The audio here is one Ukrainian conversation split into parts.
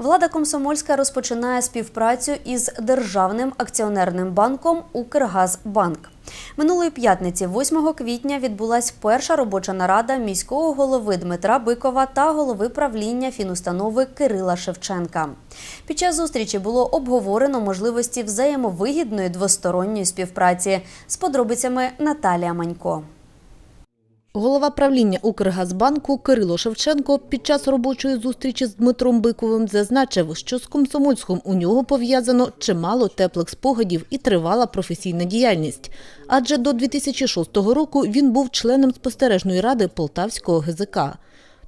Влада Комсомольська розпочинає співпрацю із державним акціонерним банком Укргазбанк. Минулої п'ятниці, 8 квітня, відбулась перша робоча нарада міського голови Дмитра Бикова та голови правління фінустанови Кирила Шевченка. Під час зустрічі було обговорено можливості взаємовигідної двосторонньої співпраці з подробицями Наталія Манько. Голова правління Укргазбанку Кирило Шевченко під час робочої зустрічі з Дмитром Биковим зазначив, що з Комсомольськом у нього пов'язано чимало теплих спогадів і тривала професійна діяльність. Адже до 2006 року він був членом спостережної ради Полтавського ГЗК.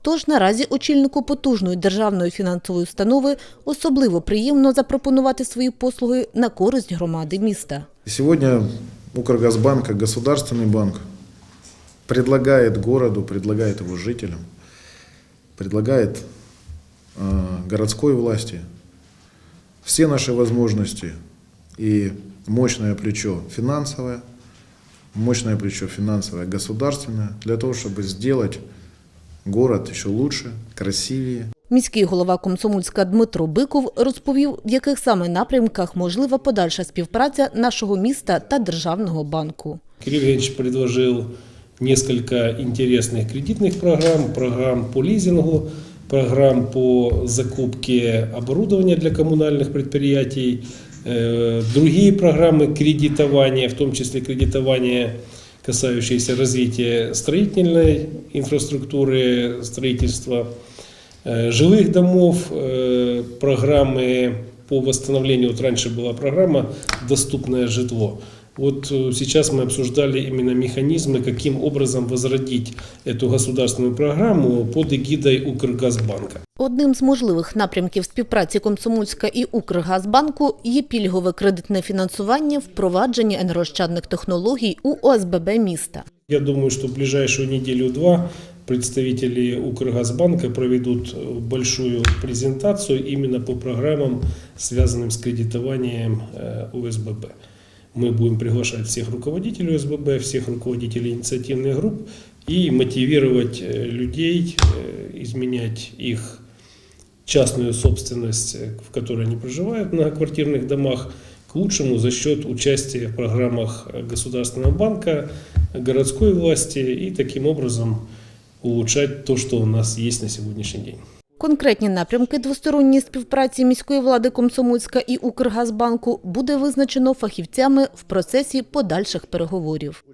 Тож наразі очільнику потужної державної фінансової установи особливо приємно запропонувати свої послуги на користь громади міста. Сегодня Укргазбанк, государственный банк, предлагает городу, предлагает его жителям, предлагает городской власти все наши возможности и мощное плечо финансовое, мощное плечо финансовое государственное для того, чтобы сделать город еще лучше, красивее, Міський голова Комсомольська Дмитро Биков розповів, в яких саме напрямках можлива подальша співпраця нашого міста та державного банку. Кирилл Евгеньевич предложил несколько интересных кредитных программ, программ по лизингу, программ по закупке оборудования для коммунальных предприятий, э, другие программы кредитования, в том числе кредитование, касающиеся развития строительной инфраструктуры, строительства э, жилых домов, э, программы по восстановлению, вот раньше была программа «Доступное житло». Вот э, сейчас мы обсуждали именно механизмы, каким образом возродить эту государственную программу под эгидой Укргазбанка. Одним з можливих напрямків співпраці Комсомольська і Укргазбанку є пільгове кредитне фінансування, впровадження енергощадних технологій у ОСББ міста. Я думаю, что в ближайшую неделю-два представители Укргазбанка проведут э, большую презентацию именно по программам, связанным с кредитованием э, ОСББ. Мы будем приглашать всех руководителей ОСББ, всех руководителей инициативных групп и мотивировать э, людей э, изменять их частную собственность, э, в которой они проживают в многоквартирных домах, к лучшему за счет участия в программах э, Государственного банка, городской власти и таким образом улучшать то, что у нас есть на сегодняшний день. Конкретні напрямки двосторонньої співпраці міської влади Комсомольська і Укргазбанку буде визначено фахівцями в процесі подальших переговорів.